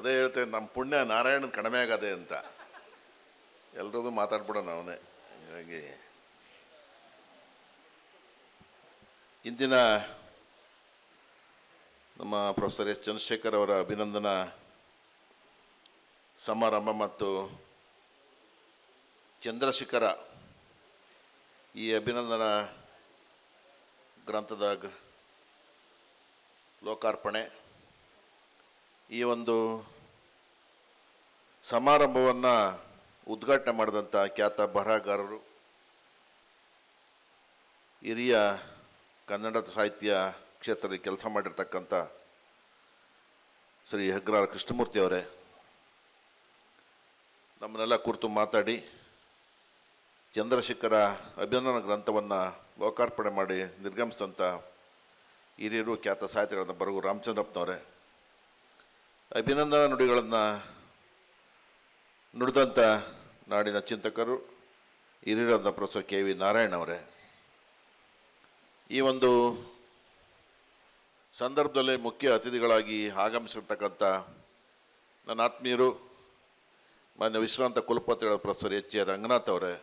ಅದೇ ಹೇಳ್ತೇನೆ ನಮ್ಮ ಪುಣ್ಯ ನಾರಾಯಣ ಕಡಿಮೆ ಆಗದೆ ಅಂತ. ಎಲ್ರದ್ದು ಮಾತಾಡ್ಬಿಡೋಣ ಅವನೇ. ಹೀಗಾಗಿ ಇಂದಿನ ನಮ್ಮ ಪ್ರೊಫೆಸರ್ ಎಸ್ ಚಂದ್ರಶೇಖರ್ ಅವರ ಅಭಿನಂದನಾ ಸಮಾರಂಭ ಮತ್ತು ಚಂದ್ರಶೇಖರ ಈ ಅಭಿನಂದನಾ ಗ್ರಂಥದ ಲೋಕಾರ್ಪಣೆ. ಈ ಒಂದು ಸಮಾರಂಭವನ್ನು ಉದ್ಘಾಟನೆ ಮಾಡಿದಂಥ ಖ್ಯಾತ ಬರಹಗಾರರು, ಹಿರಿಯ ಕನ್ನಡ ಸಾಹಿತ್ಯ ಕ್ಷೇತ್ರದಲ್ಲಿ ಕೆಲಸ ಮಾಡಿರ್ತಕ್ಕಂಥ ಶ್ರೀ ಹೆಗ್ರಾರ ಕೃಷ್ಣಮೂರ್ತಿ ಅವರೇ, ನಮ್ಮನ್ನೆಲ್ಲ ಕುರಿತು ಮಾತಾಡಿ, ಚಂದ್ರಶೇಖರ ಅಭಿನಂದನ ಗ್ರಂಥವನ್ನು ಲೋಕಾರ್ಪಣೆ ಮಾಡಿ ನಿರ್ಗಮಿಸಿದಂಥ ಹಿರಿಯರು, ಖ್ಯಾತ ಸಾಹಿತಿಗಳನ್ನ ಬರಗು ರಾಮಚಂದ್ರಪ್ಪನವರೇ ಅಭಿನಂದನಾ ನುಡಿಗಳನ್ನು ನುಡಿದಂಥ ನಾಡಿನ ಚಿಂತಕರು, ಹಿರಿಯರಾದ ಪ್ರೊಫೆಸರ್ ಕೆ ವಿ ನಾರಾಯಣ ಅವರೇ, ಈ ಒಂದು ಸಂದರ್ಭದಲ್ಲಿ ಮುಖ್ಯ ಅತಿಥಿಗಳಾಗಿ ಆಗಮಿಸಿರ್ತಕ್ಕಂಥ ನನ್ನ ಆತ್ಮೀಯರು, ಮಾನ್ಯ ವಿಶ್ರಾಂತ ಕುಲಪತಿಗಳ ಪ್ರೊಫೆಸರ್ ಎಚ್ ಎ ರಂಗನಾಥ್ ಅವರೇ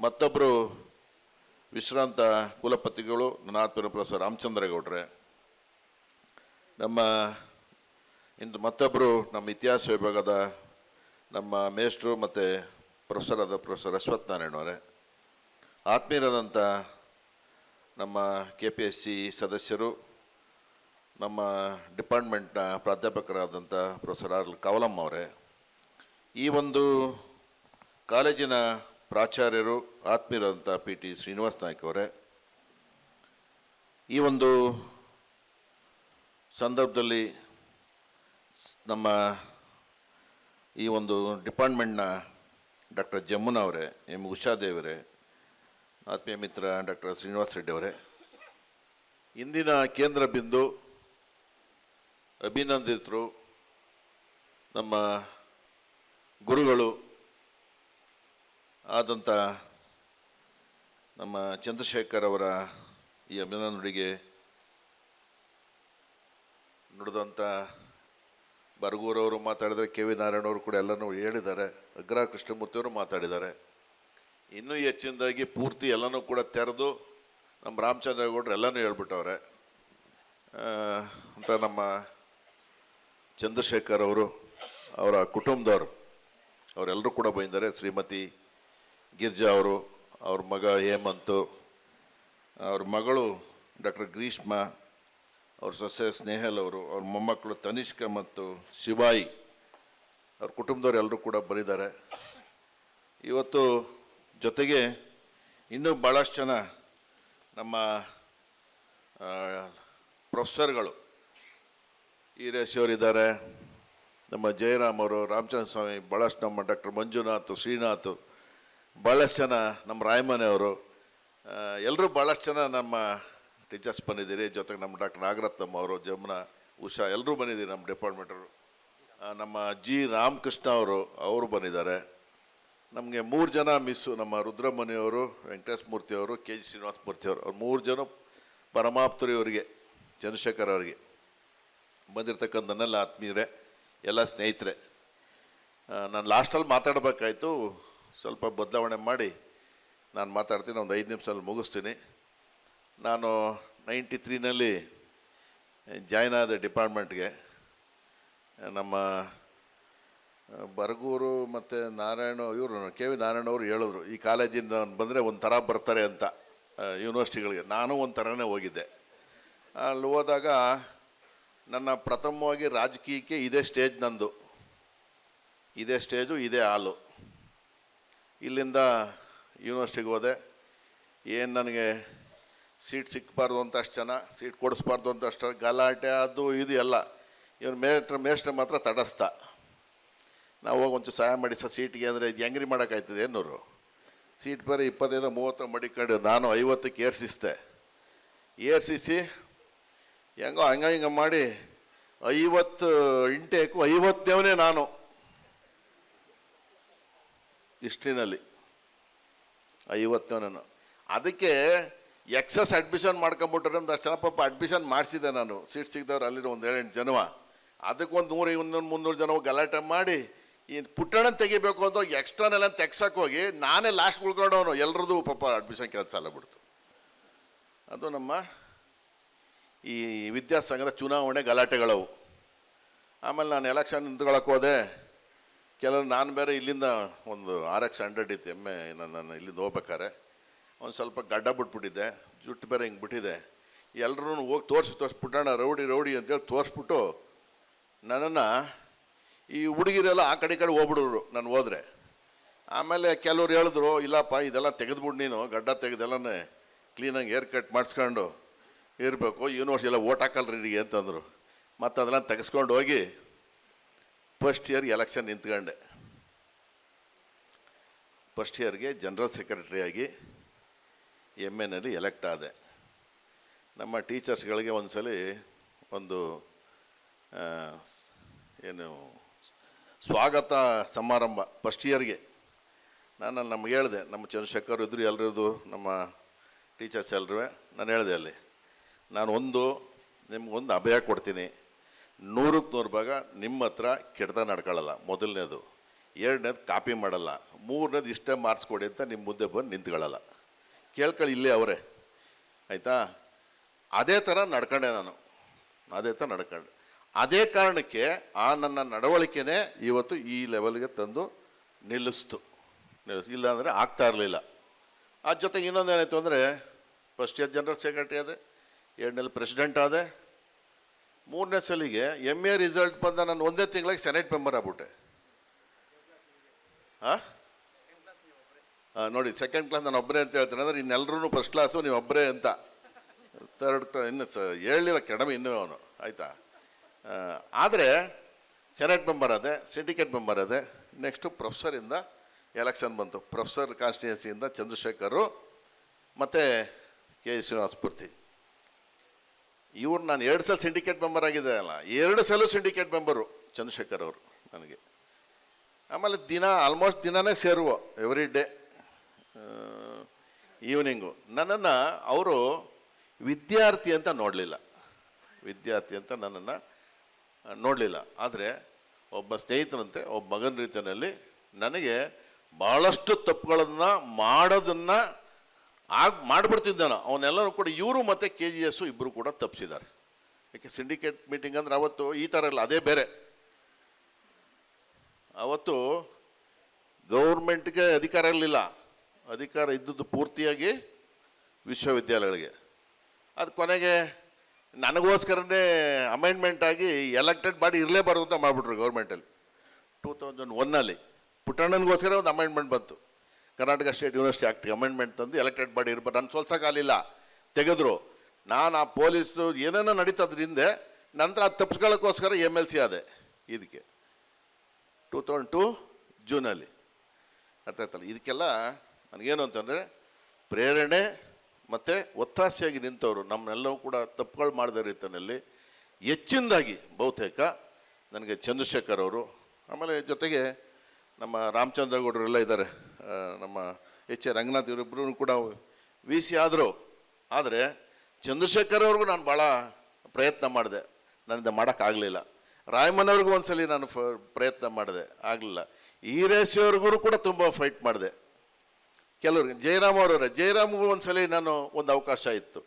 ಮತ್ತೊಬ್ಬರು ವಿಶ್ರಾಂತ ಕುಲಪತಿಗಳು ನನ್ನ ಆತ್ಮೀಯ ಪ್ರೊಫೆಸರ್ ರಾಮಚಂದ್ರೇಗೌಡ್ರೆ, ನಮ್ಮ ಇಂದು ಮತ್ತೊಬ್ಬರು ನಮ್ಮ ಇತಿಹಾಸ ವಿಭಾಗದ ನಮ್ಮ ಮೇಷ್ಟ್ರು ಮತ್ತು ಪ್ರೊಫೆಸರ್ ಆದ ಪ್ರೊಫೆಸರ್ ಅಶ್ವಥ್ ನಾರಾಯಣ ಅವರೇ. ಆತ್ಮೀಯರಾದಂಥ ನಮ್ಮ ಕೆ ಪಿ ಎಸ್ ಸಿ ಸದಸ್ಯರು, ನಮ್ಮ ಡಿಪಾರ್ಟ್ಮೆಂಟ್ನ ಪ್ರಾಧ್ಯಾಪಕರಾದಂಥ ಪ್ರೊಫೆಸರ್ ಆರ್ ಕವಲಮ್ಮ ಅವರೇ. ಈ ಒಂದು ಕಾಲೇಜಿನ ಪ್ರಾಚಾರ್ಯರು ಆತ್ಮೀಯರಾದಂಥ ಪಿ ಟಿ ಶ್ರೀನಿವಾಸ್ ನಾಯ್ಕ ಅವರೇ. ಈ ಒಂದು ಸಂದರ್ಭದಲ್ಲಿ ನಮ್ಮ ಈ ಒಂದು ಡಿಪಾರ್ಟ್ಮೆಂಟ್ನ ಡಾಕ್ಟರ್ ಜಮುನಾ ಅವರೇ ಎಂ ಉಷಾದೇವರೇ ಆತ್ಮೀಯ ಮಿತ್ರ ಡಾಕ್ಟರ್ ಶ್ರೀನಿವಾಸ್ ರೆಡ್ಡಿ ಅವರೇ, ಇಂದಿನ ಕೇಂದ್ರ ಬಿಂದು ಅಭಿನಂದಿತರು ನಮ್ಮ ಗುರುಗಳು ಆದಂಥ ನಮ್ಮ ಚಂದ್ರಶೇಖರ್ ಅವರ ಈ ಅಭಿನಂದನೆಗೆ ನುಡಿದಂಥ ಬರಗೂರವರು ಮಾತಾಡಿದರೆ ಕೆ ವಿ ನಾರಾಯಣವರು ಕೂಡ ಎಲ್ಲನೂ ಹೇಳಿದ್ದಾರೆ. ಅಗ್ರ ಕೃಷ್ಣಮೂರ್ತಿಯವರು ಮಾತಾಡಿದ್ದಾರೆ. ಇನ್ನೂ ಹೆಚ್ಚಿನದಾಗಿ ಪೂರ್ತಿ ಎಲ್ಲನೂ ಕೂಡ ತೆರೆದು ನಮ್ಮ ರಾಮಚಂದ್ರೇಗೌಡರು ಎಲ್ಲನೂ ಹೇಳ್ಬಿಟ್ಟವ್ರೆ. ಅಂತ ನಮ್ಮ ಚಂದ್ರಶೇಖರ್ ಅವರು, ಅವರ ಕುಟುಂಬದವರು, ಅವರೆಲ್ಲರೂ ಕೂಡ ಬಂದಿದ್ದಾರೆ. ಶ್ರೀಮತಿ ಗಿರ್ಜಾ ಅವರು, ಅವ್ರ ಮಗ ಹೇಮಂತು, ಅವ್ರ ಮಗಳು ಡಾಕ್ಟರ್ ಗ್ರೀಷ್ಮ ಅವ್ರ ಸೊಸೆ ಸ್ನೇಹಲ್ ಅವರು, ಅವ್ರ ಮೊಮ್ಮಕ್ಕಳು ತನಿಷ್ಕ ಮತ್ತು ಶಿವಾಯಿ, ಅವ್ರ ಕುಟುಂಬದವ್ರು ಎಲ್ಲರೂ ಕೂಡ ಬಂದಿದ್ದಾರೆ. ಇವತ್ತು ಜೊತೆಗೆ ಇನ್ನೂ ಭಾಳಷ್ಟು ಜನ ನಮ್ಮ ಪ್ರೊಫೆಸರ್ಗಳು ಈರೇಶಿಯವರಿದ್ದಾರೆ ನಮ್ಮ ಜಯರಾಮ್ ಅವರು, ರಾಮಚಂದ್ರ ಸ್ವಾಮಿ ಭಾಳಷ್ಟು ನಮ್ಮ ಡಾಕ್ಟರ್ ಮಂಜುನಾಥ್, ಶ್ರೀನಾಥ್ ಭಾಳಷ್ಟು ಜನ ನಮ್ಮ ರಾಯಮನೆಯವರು ಎಲ್ಲರೂ ಭಾಳಷ್ಟು ಜನ ನಮ್ಮ ಟೀಚರ್ಸ್ ಬಂದಿದ್ದೀರಿ. ಜೊತೆಗೆ ನಮ್ಮ ಡಾಕ್ಟರ್ ನಾಗರತ್ನಮ್ಮ ಅವರು, ಜಮುನಾ ಉಷಾ ಎಲ್ಲರೂ ಬಂದಿದ್ದೀರಿ ನಮ್ಮ ಡಿಪಾರ್ಟ್ಮೆಂಟವರು ನಮ್ಮ ಜಿ ರಾಮಕೃಷ್ಣ ಅವರು ಅವರು ಬಂದಿದ್ದಾರೆ. ನಮಗೆ ಮೂರು ಜನ ಮಿಸ್ಸು ನಮ್ಮ ರುದ್ರಮುನಿಯವರು ವೆಂಕಟೇಶ್ ಮೂರ್ತಿ ಅವರು, ಕೆ ಜಿ ಶ್ರೀನಿವಾಸ ಮೂರ್ತಿ ಅವರು. ಅವ್ರು ಮೂರು ಜನ ಪರಮಾಪ್ತರಿ ಅವರಿಗೆ, ಚಂದ್ರಶೇಖರ್ ಅವರಿಗೆ. ಬಂದಿರತಕ್ಕಂಥ ಆತ್ಮೀಯರೆ ಆತ್ಮೀಯರೇ, ಎಲ್ಲ ಸ್ನೇಹಿತರೆ. ನಾನು ಲಾಸ್ಟಲ್ಲಿ ಮಾತಾಡಬೇಕಾಯ್ತು. ಸ್ವಲ್ಪ ಬದಲಾವಣೆ ಮಾಡಿ, ನಾನು ಮಾತಾಡ್ತೀನಿ, ಒಂದು ಐದು ನಿಮಿಷದಲ್ಲಿ ಮುಗಿಸ್ತೀನಿ. ನಾನು ನೈಂಟಿ ತ್ರೀನಲ್ಲಿ ಜಾಯ್ನ್ ಆದ ಡಿಪಾರ್ಟ್ಮೆಂಟ್ಗೆ. ನಮ್ಮ ಬರಗೂರು ಮತ್ತು ನಾರಾಯಣ ಇವರು ಕೆ ವಿ ನಾರಾಯಣ ಅವರು ಹೇಳಿದ್ರು, ಈ ಕಾಲೇಜಿಂದ ಬಂದರೆ ಒಂದು ಥರ ಬರ್ತಾರೆ ಅಂತ ಯೂನಿವರ್ಸಿಟಿಗಳಿಗೆ ನಾನು ಒಂದು ಥರನೇ ಹೋಗಿದ್ದೆ. ಅಲ್ಲಿ ಹೋದಾಗ ನನ್ನ ಪ್ರಥಮವಾಗಿ ರಾಜಕೀಯಕ್ಕೆ ಇದೇ ಸ್ಟೇಜ್ ನಂದು. ಇದೇ ಸ್ಟೇಜು ಇದೇ ಹಾಲು ಇಲ್ಲಿಂದ ಯೂನಿವರ್ಸಿಟಿಗೆ ಹೋದೆ. ಏನು ನನಗೆ ಸೀಟ್ ಸಿಕ್ಕಬಾರ್ದು ಅಂತ ಅಷ್ಟು ಜನ, ಸೀಟ್ ಕೊಡಿಸ್ಬಾರ್ದು ಅಂತ ಅಷ್ಟು ಗಲಾಟೆ ಅದು ಇದು ಎಲ್ಲ ಇವನು ಮೇಷ್ಟ್ರ ಮೇಷ್ಟ್ರ ಮಾತ್ರ ತಡಸ್ತ. ನಾವು ಹೋಗಿ ಒಂಚೂರು ಸಹಾಯ ಮಾಡಿ ಸರ್ ಸೀಟಿಗೆ ಅಂದರೆ ಇದು ಹೆಂಗ್ರಿ ಮಾಡೋಕ್ಕಾಯ್ತದೆ ಏನೂರು ಸೀಟ್ ಬೇರೆ ಇಪ್ಪತ್ತೈದು ಮೂವತ್ತು ಮಡಿಕೊಂಡು ನಾನು ಐವತ್ತಕ್ಕೆ ಏರ್ಸಿಸ್ದೆ ಏರ್ಸಿಸಿ, ಹೆಂಗೋ ಹಂಗ ಹಿಂಗೆ ಮಾಡಿ ಐವತ್ತು ಇಂಟೇಕು, ಐವತ್ತೇವನೇ ನಾನು. ಹಿಸ್ಟ್ರಿನಲ್ಲಿ ಐವತ್ತೇವನೇನು. ಅದಕ್ಕೆ ಎಕ್ಸಸ್ ಅಡ್ಮಿಷನ್ ಮಾಡ್ಕೊಂಬಿಟ್ರೆ ಒಂದು ಅಷ್ಟು ಜನ ಪಾಪ ಅಡ್ಮಿಷನ್ ಮಾಡಿಸಿದೆ ನಾನು. ಸೀಟ್ ಸಿಗ್ದವ್ರು ಅಲ್ಲಿರೋ ಒಂದು ಏಳೆಂಟು ಜನವ ಅದಕ್ಕೊಂದು ನೂರು, ಇನ್ನೊಂದು ಮುನ್ನೂರು ಜನ ಗಲಾಟೆ ಮಾಡಿ, ಈ ಪುಟ್ಟಣ ತೆಗಿಬೇಕು ಅಂತ ಎಕ್ಸ್ಟ್ರಾನೆಲ್ಲ ತೆಗ್ಸಕ್ಕೆ ಹೋಗಿ, ನಾನೇ ಲಾಸ್ಟ್ ಉಳ್ಕೊಂಡವನು. ಎಲ್ಲರದ್ದು ಪಾಪ ಅಡ್ಮಿಷನ್ ಕೆಲಸ ಎಲ್ಲ ಬಿಡ್ತು. ಅದು ನಮ್ಮ ಈ ವಿದ್ಯಾಸಂಘದ ಚುನಾವಣೆ ಗಲಾಟೆಗಳವು. ಆಮೇಲೆ ನಾನು ಎಲೆಕ್ಷನ್ ನಿಂತ್ಕೊಳಕ್ಕೆ ಹೋದೆ. ಕೆಲವರು ನಾನು ಬೇರೆ ಇಲ್ಲಿಂದ ಒಂದು ಆರ್ ಎಕ್ಸ್ ಹಂಡ್ರೆಡ್ ಇತ್ತು. ಎಮ್ಮೆ ನಾನು ಇಲ್ಲಿಂದ ಹೋಗ್ಬೇಕಾರೆ ಒಂದು ಸ್ವಲ್ಪ ಗಡ್ಡ ಬಿಟ್ಬಿಟ್ಟಿದ್ದೆ, ಜುಟ್ಟು ಬೇರೆ ಹಿಂಗೆ ಬಿಟ್ಟಿದೆ. ಎಲ್ಲರೂ ಹೋಗಿ ತೋರಿಸಿ ತೋರಿಸ್ಬಿಟ್ಟಣ ರೌಡಿ ರೌಡಿ ಅಂತೇಳಿ ತೋರಿಸ್ಬಿಟ್ಟು ನನ್ನನ್ನು ಈ ಹುಡುಗಿರೆಲ್ಲ ಆ ಕಡೆ ಕಡೆ ಹೋಗ್ಬಿಡೋರು ನಾನು ಹೋದರೆ. ಆಮೇಲೆ ಕೆಲವ್ರು ಹೇಳಿದ್ರು, ಇಲ್ಲಪ್ಪ, ಇದೆಲ್ಲ ತೆಗೆದ್ಬಿಟ್ಟು ನೀನು, ಗಡ್ಡ ತೆಗೆದೆಲ್ಲನೇ ಕ್ಲೀನಾಗಿ ಏರ್ ಕಟ್ ಮಾಡಿಸ್ಕೊಂಡು ಇರಬೇಕು ಯೂನಿವರ್ಸಿಟಿ ಎಲ್ಲ ಓಟ್ ಹಾಕಲ್ರಿ ನಿನಗೆ ಅಂತಂದರು. ಮತ್ತು ಅದೆಲ್ಲ ತೆಗೆಸ್ಕೊಂಡು ಹೋಗಿ ಫಸ್ಟ್ ಇಯರ್ ಎಲೆಕ್ಷನ್ ನಿಂತ್ಕೊಂಡೆ. ಫಸ್ಟ್ ಇಯರ್ಗೆ ಜನರಲ್ ಸೆಕ್ರೆಟರಿಯಾಗಿ ಎಂ ಎನಲ್ಲಿ ಎಲೆಕ್ಟ್ ಆದೆ. ನಮ್ಮ ಟೀಚರ್ಸ್ಗಳಿಗೆ ಒಂದು ಸಲ ಒಂದು ಏನು, ಸ್ವಾಗತ ಸಮಾರಂಭ ಫಸ್ಟ್ ಇಯರ್ಗೆ ನಾನು ನಮ್ಗೆ ಹೇಳಿದೆ, ನಮ್ಮ ಚಂದ್ರಶೇಖರ್ ಇದ್ರು ಎಲ್ಲರದು ನಮ್ಮ ಟೀಚರ್ಸ್ ಎಲ್ಲರೂ ನಾನು ಹೇಳಿದೆ ಅಲ್ಲಿ, ನಾನು ಒಂದು ನಿಮ್ಗೊಂದು ಅಭಯ ಕೊಡ್ತೀನಿ. ನೂರಕ್ಕೆ ನೂರು ಭಾಗ ನಿಮ್ಮ ಹತ್ರ ಕೆಡ್ತ ನಡ್ಕೊಳ್ಳಲ್ಲ, ಮೊದಲನೇದು. ಎರಡನೇದು ಕಾಪಿ ಮಾಡಲ್ಲ. ಮೂರನೇದು ಇಷ್ಟೇ ಮಾರ್ಕ್ಸ್ ಕೊಡಿ ಅಂತ ನಿಮ್ಮ ಮುಂದೆ ಬಂದು ನಿಂತ್ಕೊಳ್ಳಲ್ಲ. ಕೇಳ್ಕೊಳ್ಳಿ ಇಲ್ಲೇ ಅವರೇ. ಆಯಿತಾ? ಅದೇ ಥರ ನಡ್ಕೊಂಡೆ ನಾನು. ಅದೇ ಥರ ನಡ್ಕೊಂಡೆ. ಅದೇ ಕಾರಣಕ್ಕೆ ಆ ನನ್ನ ನಡವಳಿಕೆನೇ ಇವತ್ತು ಈ ಲೆವೆಲ್ಗೆ ತಂದು ನಿಲ್ಲಿಸ್ತು. ನಿಲ್ಲಿಸ್ ಇಲ್ಲಾಂದರೆ ಆಗ್ತಾ ಇರಲಿಲ್ಲ. ಆ ಜೊತೆಗೆ ಇನ್ನೊಂದು ಏನಾಯಿತು ಅಂದರೆ ಫಸ್ಟ್ ಇಯರ್ ಜನರಲ್ ಸೆಕ್ರೆಟರಿ ಆದೆ, ಎರಡನೇಲಿ ಪ್ರೆಸಿಡೆಂಟ್ ಆದೆ, ಮೂರನೇ ಸಲಿಗೆ ಎಂ ಎ ರಿಸಲ್ಟ್ ಬಂದ ನಾನು ಒಂದೇ ತಿಂಗಳಿಗೆ ಸೆನೆಟ್ ಮೆಂಬರ್ ಆಗ್ಬಿಟ್ಟೆ. ಹಾಂ ನೋಡಿ ಸೆಕೆಂಡ್ ಕ್ಲಾಸ್ ನಾನು ಒಬ್ಬರೇ ಅಂತ ಹೇಳ್ತೇನೆ, ಅಂದರೆ ಇನ್ನೆಲ್ಲರೂ ಫಸ್ಟ್ ಕ್ಲಾಸು ನೀವು ಒಬ್ಬರೇ ಅಂತ. ತರ್ಡ್ ಇನ್ನು ಸ, ಹೇಳಿಲ್ಲ, ಕೆಡಮೆ ಇನ್ನೂ ಅವನು, ಆಯಿತಾ? ಆದರೆ ಸೆನೆಟ್ ಮೆಂಬರ್ ಅದೇ ಸಿಂಡಿಕೇಟ್ ಮೆಂಬರ್ ಅದೇ ನೆಕ್ಸ್ಟು ಪ್ರೊಫೆಸರಿಂದ ಎಲೆಕ್ಷನ್ ಬಂತು. ಪ್ರೊಫೆಸರ್ ಕಾನ್ಸ್ಟಿಟ್ಯೂನ್ಸಿಯಿಂದ ಚಂದ್ರಶೇಖರು, ಮತ್ತು ಕೆ ಎಸ್ ಸ್ಫೂರ್ತಿ ಇವ್ರು ನಾನು ಎರಡು ಸಲ ಸಿಂಡಿಕೇಟ್ ಮೆಂಬರ್ ಆಗಿದೆ ಅಲ್ಲ, ಎರಡು ಸಲ ಸಿಂಡಿಕೇಟ್ ಮೆಂಬರು ಚಂದ್ರಶೇಖರ್ ಅವರು, ನನಗೆ. ಆಮೇಲೆ ದಿನ ಆಲ್ಮೋಸ್ಟ್ ದಿನನೇ ಸೇರುವ ಎವ್ರಿ ಡೇ ಈವ್ನಿಂಗು ನನ್ನನ್ನು ಅವರು ವಿದ್ಯಾರ್ಥಿ ಅಂತ ನೋಡಲಿಲ್ಲ. ವಿದ್ಯಾರ್ಥಿ ಅಂತ ನನ್ನನ್ನು ನೋಡಲಿಲ್ಲ. ಆದರೆ ಒಬ್ಬ ಸ್ನೇಹಿತರಂತೆ ಒಬ್ಬ ಮಗನ ರೀತಿಯಲ್ಲಿ ನನಗೆ ಭಾಳಷ್ಟು ತಪ್ಪುಗಳನ್ನು ಮಾಡೋದನ್ನು ಆಗ ಮಾಡಿಬಿಡ್ತಿದ್ದಾನ. ನಾನು ಅವನ್ನೆಲ್ಲರೂ ಕೂಡ ಇವರು ಮತ್ತು ಕೆ ಜಿ ಎಸ್ಸು ಇಬ್ಬರು ಕೂಡ ತಪ್ಪಿಸಿದ್ದಾರೆ ಯಾಕೆ ಸಿಂಡಿಕೇಟ್ ಮೀಟಿಂಗ್ ಅಂದರೆ ಅವತ್ತು ಈ ಥರ ಇಲ್ಲ, ಅದೇ ಬೇರೆ. ಅವತ್ತು ಗೌರ್ಮೆಂಟ್ಗೆ ಅಧಿಕಾರ ಇರಲಿಲ್ಲ. ಅಧಿಕಾರ ಇದ್ದದ್ದು ಪೂರ್ತಿಯಾಗಿ ವಿಶ್ವವಿದ್ಯಾಲಯಗಳಿಗೆ. ಅದು ಕೊನೆಗೆ ನನಗೋಸ್ಕರನೇ ಅಮೆಂಡ್ಮೆಂಟ್ ಆಗಿ ಎಲೆಕ್ಟೆಡ್ ಬಾಡಿ ಇರಲೇಬಾರ್ದು ಅಂತ ಮಾಡಿಬಿಟ್ರು ಗೌರ್ಮೆಂಟಲ್ಲಿ ಟೂ ತೌಸಂಡ್ ಒನ್ನಲ್ಲಿ ಪುಟ್ಟಣ್ಣನಿಗೋಸ್ಕರ ಒಂದು ಅಮೆಂಡ್ಮೆಂಟ್ ಬಂತು. ಕರ್ನಾಟಕ ಸ್ಟೇಟ್ ಯೂನಿವರ್ಸಿಟಿ ಆ್ಯಕ್ಟ್ಗೆ ಅಮೆಂಡ್ಮೆಂಟ್ ತಂದು ಎಲೆಕ್ಟೆಡ್ ಬಾಡಿ ಇರ್ಬಾರ್ದು. ನಾನು ಸೋಲ್ಸೋಕ್ಕಾಗಲಿಲ್ಲ ತೆಗೆದ್ರು. ನಾನು ಆ ಪೊಲೀಸು ಏನೇನೋ ನಡೀತದ್ರ ಹಿಂದೆ ನಂತರ ಅದು ತಪ್ಪಿಸ್ಕೊಳ್ಳೋಕ್ಕೋಸ್ಕರ ಎಂ ಎಲ್ ಸಿ ಆದೆ ಇದಕ್ಕೆ. ಟೂ ತೌಸಂಡ್ ಟು ಜೂನಲ್ಲಿ ಅರ್ಥ ಆಯ್ತಲ್ಲ? ಇದಕ್ಕೆಲ್ಲ ನನಗೇನು ಅಂತಂದರೆ ಪ್ರೇರಣೆ ಮತ್ತು ಒತ್ತಾಸೆಯಾಗಿ ನಿಂತವರು. ನಮ್ಮನ್ನೆಲ್ಲವೂ ಕೂಡ ತಪ್ಪುಗಳು ಮಾಡಿದ ರೀತಿಯಲ್ಲಿ ಹೆಚ್ಚಿನದಾಗಿ ಬಹುತೇಕ ನನಗೆ ಚಂದ್ರಶೇಖರ್ ಅವರು, ಆಮೇಲೆ ಜೊತೆಗೆ ನಮ್ಮ ರಾಮಚಂದ್ರ ಗೌಡರೆಲ್ಲ ಇದ್ದಾರೆ. ನಮ್ಮ ಎಚ್ ಎ ರಂಗನಾಥ್ ಇವರಿಬ್ಬರೂ ಕೂಡ ವಿ ಸಿ ಆದರು. ಆದರೆ ಚಂದ್ರಶೇಖರ್ ಅವ್ರಿಗೂ ನಾನು ಭಾಳ ಪ್ರಯತ್ನ ಮಾಡಿದೆ. ನನ್ನಿಂದ ಮಾಡೋಕ್ಕಾಗಲಿಲ್ಲ ರಾಯಮನವ್ರಿಗೂ ಒಂದ್ಸಲಿ ನಾನು ಫ, ಪ್ರಯತ್ನ ಮಾಡಿದೆ. ಆಗಲಿಲ್ಲ. ಈರೇಸಿಯವ್ರಿಗೂ ಕೂಡ ತುಂಬ ಫೈಟ್ ಮಾಡಿದೆ. ಕೆಲವ್ರಿಗೆ ಜಯರಾಮ್ ಅವರವರೇ ಜಯರಾಮ್ಗೂ ಸಲ ನಾನು ಒಂದು ಅವಕಾಶ ಇತ್ತು.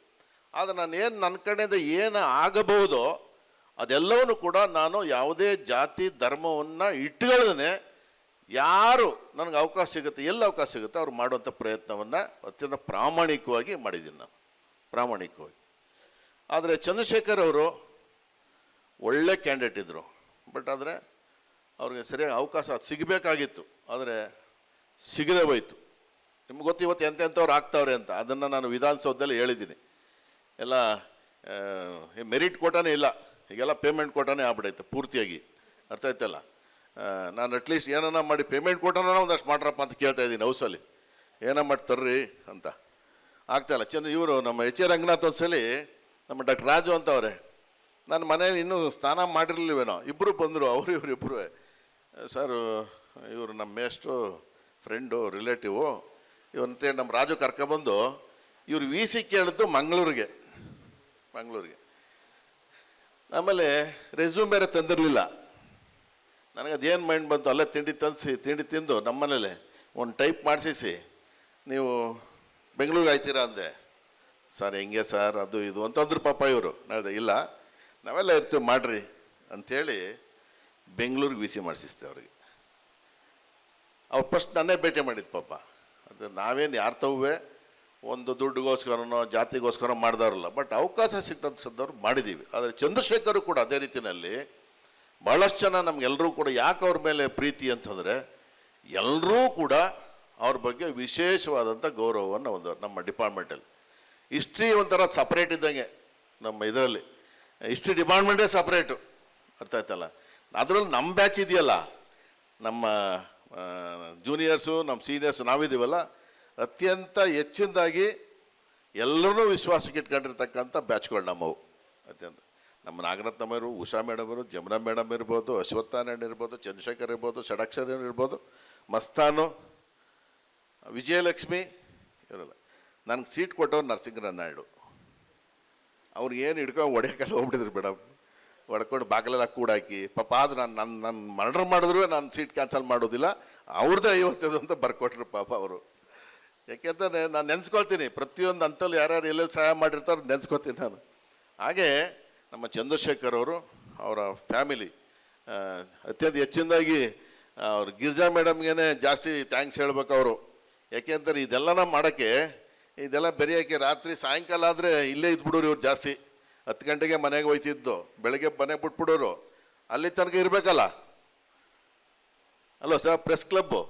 ಆದರೆ ನಾನು ಏನು ನನ್ನ ಕಡೆಯಿಂದ ಏನು ಆಗಬಹುದೋ ಅದೆಲ್ಲವನ್ನೂ ಕೂಡ ನಾನು ಯಾವುದೇ ಜಾತಿ ಧರ್ಮವನ್ನು ಇಟ್ಕೊಳ್ಳದೇ ಯಾರು ನನಗೆ ಅವಕಾಶ ಸಿಗುತ್ತೆ, ಎಲ್ಲಿ ಅವಕಾಶ ಸಿಗುತ್ತೆ ಅವ್ರು ಮಾಡುವಂಥ ಪ್ರಯತ್ನವನ್ನು ಅತ್ಯಂತ ಪ್ರಾಮಾಣಿಕವಾಗಿ ಮಾಡಿದ್ದೀನಿ ನಾನು, ಪ್ರಾಮಾಣಿಕವಾಗಿ. ಆದರೆ ಚಂದ್ರಶೇಖರ್ ಅವರು ಒಳ್ಳೆ ಕ್ಯಾಂಡಿಡೇಟ್ ಇದ್ದರು ಬಟ್ ಆದರೆ ಅವ್ರಿಗೆ ಸರಿಯಾಗಿ ಅವಕಾಶ ಸಿಗಬೇಕಾಗಿತ್ತು, ಆದರೆ ಸಿಗದೆ ಹೋಯ್ತು. ನಿಮ್ಗೆ ಗೊತ್ತು ಇವತ್ತು ಎಂತೆಂಥವ್ರು ಆಗ್ತಾವ್ರೆ ಅಂತ. ಅದನ್ನು ನಾನು ವಿಧಾನಸೌಧದಲ್ಲಿ ಹೇಳಿದ್ದೀನಿ. ಎಲ್ಲ ಮೆರಿಟ್ ಕೋಟಾನೇ ಇಲ್ಲ. ಈಗೆಲ್ಲ ಪೇಮೆಂಟ್ ಕೋಟಾನೇ ಆಗ್ಬಿಡೈತೆ ಪೂರ್ತಿಯಾಗಿ. ಅರ್ಥ ಆಯ್ತಲ್ಲ? ನಾನು ಅಟ್ಲೀಸ್ಟ್ ಏನನ್ನ ಮಾಡಿ ಪೇಮೆಂಟ್ ಕೊಟ್ಟನ ಒಂದಷ್ಟು ಮಾಡ್ರಪ್ಪ ಅಂತ ಕೇಳ್ತಾ ಇದ್ದೀನಿ ಹೌಸಲ್ಲಿ ಏನ ಮಾಡಿ ತರ್ರಿ ಅಂತ. ಆಗ್ತಾಯಿಲ್ಲ ಚಂದ್ರ, ಇವರು ನಮ್ಮ ಎಚ್ ಎ ರಂಗನಾಥ್ ಒಂದ್ಸಲಿ ನಮ್ಮ ಡಾಕ್ಟರ್ ರಾಜು ಅಂತವ್ರೆ. ನನ್ನ ಮನೇಲಿ ಇನ್ನೂ ಸ್ನಾನ ಮಾಡಿರಲಿಲ್ವೇನೋ? ಇಬ್ಬರು ಬಂದರು, ಅವರು, ಇವರು ಇಬ್ಬರು ಸರ್, ಇವರು ನಮ್ಮ ಮೇಸ್ಟ್ರು ಫ್ರೆಂಡು ರಿಲೇಟಿವು ಇವಂತೆ ನಮ್ಮ ರಾಜು ಕರ್ಕೊಬಂದು ಇವ್ರು ವಿ ಸಿ ಕೇಳಿದ್ದು ಮಂಗಳೂರಿಗೆ. ಮಂಗಳೂರಿಗೆ. ಆಮೇಲೆ ರೆಸ್ಯೂಮ್ ಬೇರೆ ತಂದಿರಲಿಲ್ಲ. ನನಗೆ ಅದೇನು ಮೈಂಡ್ ಬಂತು, ಅಲ್ಲೇ ತಿಂಡಿ ತಂದಿಸಿ, ತಿಂಡಿ ತಿಂದು ನಮ್ಮನೇಲೆ ಒಂದು ಟೈಪ್ ಮಾಡಿಸಿ ನೀವು ಬೆಂಗಳೂರಿಗೆ ಆಯ್ತೀರಾ ಅಂದೆ. ಸರ್, ಹೆಂಗೆ ಸರ್, ಅದು ಇದು ಅಂತಂದ್ರು ಪಾಪ ಇವರು. ನಾಳೆ ಇಲ್ಲ, ನಾವೆಲ್ಲ ಇರ್ತೀವಿ, ಮಾಡಿರಿ ಅಂಥೇಳಿ ಬೆಂಗಳೂರಿಗೆ ವಿ ಸಿ ಮಾಡಿಸಿಸ್ತೆ ಅವ್ರಿಗೆ. ಅವ್ರು ಫಸ್ಟ್ ನನ್ನೇ ಭೇಟಿ ಮಾಡಿದ್ದು ಪಾಪ. ಅದು ನಾವೇನು ಯಾರು ತವುವೆ? ಒಂದು ದುಡ್ಡುಗೋಸ್ಕರನೋ ಜಾತಿಗೋಸ್ಕರ ಮಾಡಿದವ್ರಲ್ಲ ಬಟ್ ಅವಕಾಶ ಸಿಕ್ಕಂಥದ್ದವ್ರು ಮಾಡಿದ್ದೀವಿ ಆದರೆ ಚಂದ್ರಶೇಖರ್ ಕೂಡ ಅದೇ ರೀತಿಯಲ್ಲಿ ಭಾಳಷ್ಟು ಜನ ನಮಗೆಲ್ಲರೂ ಕೂಡ ಯಾಕೆ ಅವ್ರ ಮೇಲೆ ಪ್ರೀತಿ ಅಂತಂದರೆ ಎಲ್ಲರೂ ಕೂಡ ಅವ್ರ ಬಗ್ಗೆ ವಿಶೇಷವಾದಂಥ ಗೌರವವನ್ನು ಒಂದು ನಮ್ಮ ಡಿಪಾರ್ಟ್ಮೆಂಟಲ್ಲಿ. ಹಿಸ್ಟ್ರಿ ಒಂಥರ ಸಪ್ರೇಟ್ ಇದ್ದಂಗೆ ನಮ್ಮ ಇದರಲ್ಲಿ. ಹಿಸ್ಟ್ರಿ ಡಿಪಾರ್ಟ್ಮೆಂಟೇ ಸಪ್ರೇಟು ಅರ್ಥ ಆಯ್ತಲ್ಲ? ಅದರಲ್ಲಿ ನಮ್ಮ ಬ್ಯಾಚ್ ಇದೆಯಲ್ಲ? ನಮ್ಮ ಜೂನಿಯರ್ಸು ನಮ್ಮ ಸೀನಿಯರ್ಸು ನಾವಿದ್ದೀವಲ್ಲ, ಅತ್ಯಂತ ಹೆಚ್ಚಿನದಾಗಿ ಎಲ್ಲರೂ ವಿಶ್ವಾಸಕ್ಕೆ ಇಟ್ಕೊಂಡಿರ್ತಕ್ಕಂಥ ಬ್ಯಾಚ್ಗಳು ನಮ್ಮವು. ಅತ್ಯಂತ. ನಮ್ಮ ನಾಗರತ್ನಮ್ಮರು ಉಷಾ ಮೇಡಮರು ಜಮುನಾ ಮೇಡಮ್ ಇರ್ಬೋದು ಅಶ್ವತ್ಥನಾರಾಯಣ ಇರ್ಬೋದು, ಚಂದ್ರಶೇಖರ್ ಇರ್ಬೋದು, ಷಡಕ್ಷರ ಇರ್ಬೋದು, ಮಸ್ತಾನು, ವಿಜಯಲಕ್ಷ್ಮಿ ಇರಲ್ಲ ನನಗೆ ಸೀಟ್ ಕೊಟ್ಟವ್ರು ನರಸಿಂಗರ ನಾಯ್ಡು ಅವ್ರು ಏನು ಹಿಡ್ಕೊಂಡು ಹೊಡೆಯೋಕೆಲ್ಲ ಹೋಗ್ಬಿಟ್ಟಿದ್ರು ಮೇಡಮ್. ಹೊಡ್ಕೊಂಡು ಬಾಗಿಲೆಲ್ಲ ಕೂಡಾಕಿ, ಪಾಪ ಆದ್ರೆ ನಾನು ನನ್ನ ನನ್ನ ಮರ್ಡರ್ ಮಾಡಿದ್ರು ನಾನು ಸೀಟ್ ಕ್ಯಾನ್ಸಲ್ ಮಾಡೋದಿಲ್ಲ ಅವ್ರದ್ದೇ ಐವತ್ತೈದು ಅಂತ ಬರ್ಕೊಟ್ರು ಪಾಪ ಅವರು. ಯಾಕೆಂತಂದರೆ ನಾನು ನೆನೆಸ್ಕೊಳ್ತೀನಿ, ಪ್ರತಿಯೊಂದು ಅಂತಲ್ಲೂ ಯಾರ್ಯಾರು ಎಲ್ಲೆಲ್ಲಿ ಸಹಾಯ ಮಾಡಿರ್ತಾರೋ ನೆನೆಸ್ಕೊತೀನಿ ನಾನು. ಹಾಗೆ ನಮ್ಮ ಚಂದ್ರಶೇಖರ್ ಅವರು, ಅವರ ಫ್ಯಾಮಿಲಿ ಅತ್ಯಂತ ಹೆಚ್ಚಿನದಾಗಿ ಅವ್ರು ಗಿರಿಜಾ ಮೇಡಮ್ಗೆ ಜಾಸ್ತಿ ಥ್ಯಾಂಕ್ಸ್ ಹೇಳ್ಬೇಕು ಅವರು. ಯಾಕೆಂತಾರೆ ಇದೆಲ್ಲನ ಮಾಡೋಕ್ಕೆ, ಇದೆಲ್ಲ ಬೆರೆಯೋಕ್ಕೆ ರಾತ್ರಿ ಸಾಯಂಕಾಲ ಆದರೆ ಇಲ್ಲೇ ಇದ್ಬಿಡೋರು ಇವ್ರು ಜಾಸ್ತಿ. ಹತ್ತು ಗಂಟೆಗೆ ಮನೆಗೆ ಹೋಯ್ತಿದ್ದು. ಬೆಳಗ್ಗೆ ಮನೆಗೆ ಬಿಟ್ಬಿಡೋರು. ಅಲ್ಲಿ ತನಕ ಇರಬೇಕಲ್ಲ? ಅಲ್ಲೋ ಸರ್, ಪ್ರೆಸ್ ಕ್ಲಬ್ಬು?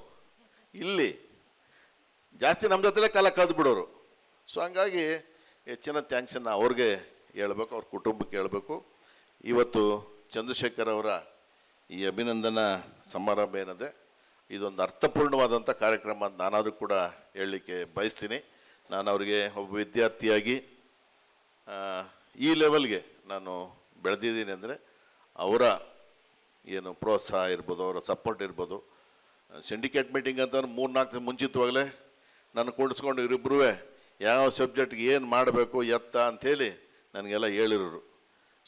ಇಲ್ಲಿ. ಜಾಸ್ತಿ ನಮ್ಮ ಜೊತೆಲೇ ಕಾಲ ಕಳೆದು ಬಿಡೋರು. ಸೊ ಹಂಗಾಗಿ ಹೆಚ್ಚಿನ ಥ್ಯಾಂಕ್ಸನ್ನು ಅವ್ರಿಗೆ ಹೇಳ್ಬೇಕು, ಅವ್ರ ಕುಟುಂಬಕ್ಕೆ ಹೇಳಬೇಕು. ಇವತ್ತು ಚಂದ್ರಶೇಖರ್ ಅವರ ಈ ಅಭಿನಂದನಾ ಸಮಾರಂಭ ಏನಿದೆ? ಇದೊಂದು ಅರ್ಥಪೂರ್ಣವಾದಂಥ ಕಾರ್ಯಕ್ರಮ ಅಂತ ನಾನಾದರೂ ಕೂಡ ಹೇಳಲಿಕ್ಕೆ ಬಯಸ್ತೀನಿ. ನಾನು ಅವರಿಗೆ ಒಬ್ಬ ವಿದ್ಯಾರ್ಥಿಯಾಗಿ ಈ ಲೆವೆಲ್ಗೆ ನಾನು ಬೆಳೆದಿದ್ದೀನಿ ಅಂದರೆ ಅವರ ಏನು ಪ್ರೋತ್ಸಾಹ ಇರ್ಬೋದು, ಅವರ ಸಪೋರ್ಟ್ ಇರ್ಬೋದು. ಸಿಂಡಿಕೇಟ್ ಮೀಟಿಂಗ್ ಅಂತ ಮೂರು ನಾಲ್ಕು ದಿನ ಮುಂಚಿತವಾಗಲೇ ನಾನು ಕೂಡಿಸ್ಕೊಂಡು ಇವರಿಬ್ಬರೂ ಯಾವ ಸಬ್ಜೆಕ್ಟ್ಗೆ ಏನು ಮಾಡಬೇಕು, ಎತ್ತ ಅಂಥೇಳಿ ನನಗೆಲ್ಲ ಹೇಳಿರೋರು.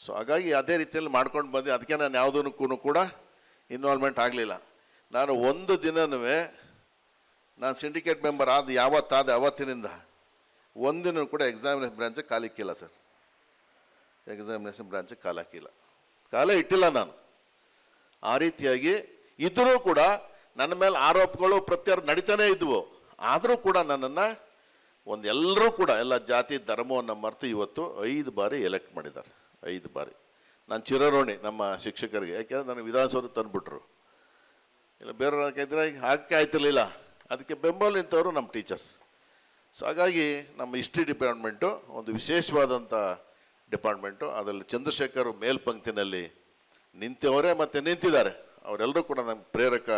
ಸೊ ಹಾಗಾಗಿ ಅದೇ ರೀತಿಯಲ್ಲಿ ಮಾಡ್ಕೊಂಡು ಬಂದೆ. ಅದಕ್ಕೆ ನಾನು ಯಾವುದಕ್ಕೂ ಕೂಡ ಇನ್ವಾಲ್ವ್ಮೆಂಟ್ ಆಗಲಿಲ್ಲ. ನಾನು ಒಂದು ದಿನವೂ ನಾನು ಸಿಂಡಿಕೇಟ್ ಮೆಂಬರ್ ಆದ ಯಾವತ್ತಾದ ಅವತ್ತಿನಿಂದ ಒಂದಿನ ಕೂಡ ಎಕ್ಸಾಮಿನೇಷನ್ ಬ್ರಾಂಚಿಗೆ ಕಾಲಿಕ್ಕಿಲ್ಲ ಸರ್. ಎಕ್ಸಾಮಿನೇಷನ್ ಬ್ರಾಂಚಿಗೆ ಕಾಲ ಹಾಕಿಲ್ಲ. ಕಾಲ ಇಟ್ಟಿಲ್ಲ ನಾನು. ಆ ರೀತಿಯಾಗಿ ಇದ್ದರೂ ಕೂಡ ನನ್ನ ಮೇಲೆ ಆರೋಪಗಳು ಪ್ರತ್ಯಾರ ನಡೀತಾನೇ ಇದ್ವು. ಆದರೂ ಕೂಡ ನನ್ನನ್ನು ಒಂದು ಎಲ್ಲರೂ ಕೂಡ, ಎಲ್ಲ ಜಾತಿ ಧರ್ಮವನ್ನು ಮರೆತು ಇವತ್ತು ಐದು ಬಾರಿ ಎಲೆಕ್ಟ್ ಮಾಡಿದ್ದಾರೆ. ಐದು ಬಾರಿ. ನಾನು ಚಿರರೋಣಿ ನಮ್ಮ ಶಿಕ್ಷಕರಿಗೆ, ಯಾಕೆಂದ್ರೆ ನನಗೆ ವಿಧಾನಸೌಧ ತಂದುಬಿಟ್ರು. ಇಲ್ಲ ಬೇರೆ ಇದ್ರೆ ಹಾಕಿ ಆಯ್ತಿರ್ಲಿಲ್ಲ. ಅದಕ್ಕೆ ಬೆಂಬಲ ನಿಂತವರು ನಮ್ಮ ಟೀಚರ್ಸ್ ಸೊ ಹಾಗಾಗಿ ನಮ್ಮ ಹಿಸ್ಟ್ರಿ ಡಿಪಾರ್ಟ್ಮೆಂಟು ಒಂದು ವಿಶೇಷವಾದಂಥ ಡಿಪಾರ್ಟ್ಮೆಂಟು, ಅದರಲ್ಲಿ ಚಂದ್ರಶೇಖರ್ ಮೇಲ್ಪಂಕ್ತಿನಲ್ಲಿ ನಿಂತವರೇ ಮತ್ತು ನಿಂತಿದ್ದಾರೆ. ಅವರೆಲ್ಲರೂ ಕೂಡ ನಮ್ಮ ಪ್ರೇರಕ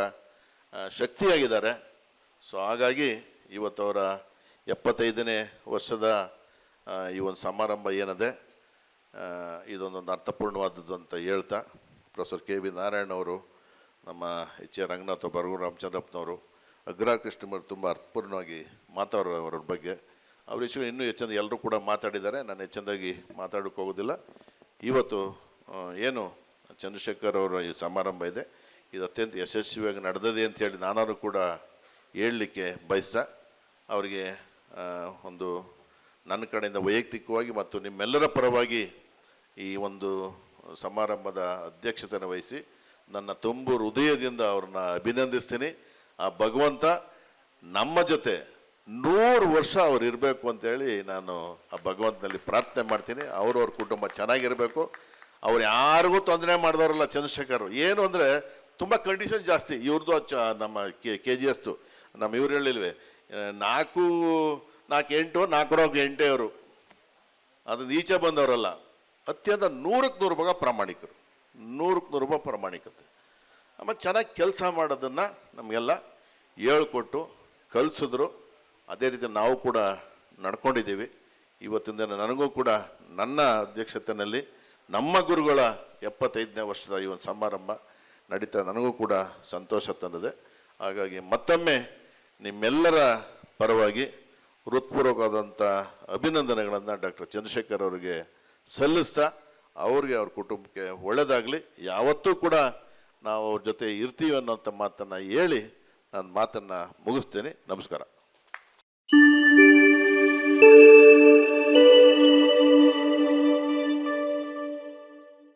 ಶಕ್ತಿಯಾಗಿದ್ದಾರೆ. ಸೊ ಹಾಗಾಗಿ ಇವತ್ತು ಅವರ ಎಪ್ಪತ್ತೈದನೇ ವರ್ಷದ ಈ ಒಂದು ಸಮಾರಂಭ ಏನಿದೆ ಇದೊಂದೊಂದು ಅರ್ಥಪೂರ್ಣವಾದದ್ದು ಅಂತ ಹೇಳ್ತಾ, ಪ್ರೊಫೆಸರ್ ಕೆ ವಿ ನಾರಾಯಣ್ ಅವರು, ನಮ್ಮ ಎಚ್ ಎ ರಂಗನಾಥ ಬರಗೂರು ರಾಮಚಂದ್ರಪ್ಪನವರು ಅಗ್ರ ಕೃಷ್ಣಮರ್ ತುಂಬ ಅರ್ಥಪೂರ್ಣವಾಗಿ ಮಾತಾಡೋರು ಅವರ ಬಗ್ಗೆ. ಅವ್ರ ವಿಷಯ ಇನ್ನೂ ಹೆಚ್ಚಂದ ಎಲ್ಲರೂ ಕೂಡ ಮಾತಾಡಿದ್ದಾರೆ. ನಾನು ಹೆಚ್ಚಂದಾಗಿ ಮಾತಾಡೋಕ್ಕೆ ಹೋಗೋದಿಲ್ಲ. ಇವತ್ತು ಏನು ಚಂದ್ರಶೇಖರ್ ಅವರ ಈ ಸಮಾರಂಭ ಇದೆ. ಇದು ಅತ್ಯಂತ ಯಶಸ್ವಿಯಾಗಿ ನಡೆದಿದೆ ಅಂತೇಳಿ ನಾನಾರು ಕೂಡ ಹೇಳಲಿಕ್ಕೆ ಬಯಸ್ತಾ, ಅವರಿಗೆ ಒಂದು ನನ್ನ ಕಡೆಯಿಂದ ವೈಯಕ್ತಿಕವಾಗಿ ಮತ್ತು ನಿಮ್ಮೆಲ್ಲರ ಪರವಾಗಿ ಈ ಒಂದು ಸಮಾರಂಭದ ಅಧ್ಯಕ್ಷತೆಯನ್ನು ವಹಿಸಿ ನನ್ನ ತುಂಬು ಹೃದಯದಿಂದ ಅವ್ರನ್ನ ಅಭಿನಂದಿಸ್ತೀನಿ. ಆ ಭಗವಂತ ನಮ್ಮ ಜೊತೆ ನೂರು ವರ್ಷ ಅವ್ರು ಇರಬೇಕು ಅಂತೇಳಿ ನಾನು ಆ ಭಗವಂತನಲ್ಲಿ ಪ್ರಾರ್ಥನೆ ಮಾಡ್ತೀನಿ. ಅವ್ರವ್ರ ಕುಟುಂಬ ಚೆನ್ನಾಗಿರಬೇಕು. ಅವ್ರು ಯಾರಿಗೂ ತೊಂದರೆ ಮಾಡಿದವರಲ್ಲ ಚಂದ್ರಶೇಖರ್ ಏನು ಅಂದರೆ ತುಂಬ ಕಂಡೀಷನ್ ಜಾಸ್ತಿ. ಇವ್ರದ್ದು ಚ ನಮ್ಮ ಕೆ ಕೆ ಜಿ ಎಸ್ದು ನಮ್ಮ ಇವ್ರು ಹೇಳಿಲ್ವೇ ನಾಲ್ಕು ನಾಲ್ಕು ಎಂಟು ನಾಲ್ಕು ಎಂಟೇ ಅವರು. ಅದು ಈಚೆ ಬಂದವರಲ್ಲ. ಅತ್ಯಂತ ನೂರಕ್ಕೆ ನೂರು ಭಾಗ ಪ್ರಾಮಾಣಿಕರು. ನೂರಕ್ಕೆ ನೂರು ಭಾಗ ಪ್ರಾಮಾಣಿಕತೆ. ಆಮೇಲೆ ಚೆನ್ನಾಗಿ ಕೆಲಸ ಮಾಡೋದನ್ನು ನಮಗೆಲ್ಲ ಹೇಳ್ಕೊಟ್ಟು ಕಲಿಸಿದ್ರು. ಅದೇ ರೀತಿ ನಾವು ಕೂಡ ನಡ್ಕೊಂಡಿದ್ದೀವಿ. ಇವತ್ತಿನ ದಿನ ನನಗೂ ಕೂಡ ನನ್ನ ಅಧ್ಯಕ್ಷತೆಯಲ್ಲಿ ನಮ್ಮ ಗುರುಗಳ ಎಪ್ಪತ್ತೈದನೇ ವರ್ಷದ ಈ ಒಂದು ಸಮಾರಂಭ ನಡೀತಾ ನನಗೂ ಕೂಡ ಸಂತೋಷ ತಂದಿದೆ. ಹಾಗಾಗಿ ಮತ್ತೊಮ್ಮೆ ನಿಮ್ಮೆಲ್ಲರ ಪರವಾಗಿ ಹೃತ್ಪೂರ್ವಕವಾದಂಥ ಅಭಿನಂದನೆಗಳನ್ನು ಡಾಕ್ಟರ್ ಚಂದ್ರಶೇಖರ್ ಅವರಿಗೆ ಸಲ್ಲಿಸ್ತಾ ಅವ್ರಿಗೆ ಅವ್ರ ಕುಟುಂಬಕ್ಕೆ ಒಳ್ಳೆಯದಾಗಲಿ ಯಾವತ್ತೂ ಕೂಡ ನಾವು ಅವ್ರ ಜೊತೆ ಇರ್ತೀವಿ ಅನ್ನೋಂಥ ಮಾತನ್ನು ಹೇಳಿ ನಾನು ಮಾತನ್ನು ಮುಗಿಸ್ತೇನೆ. ನಮಸ್ಕಾರ. Música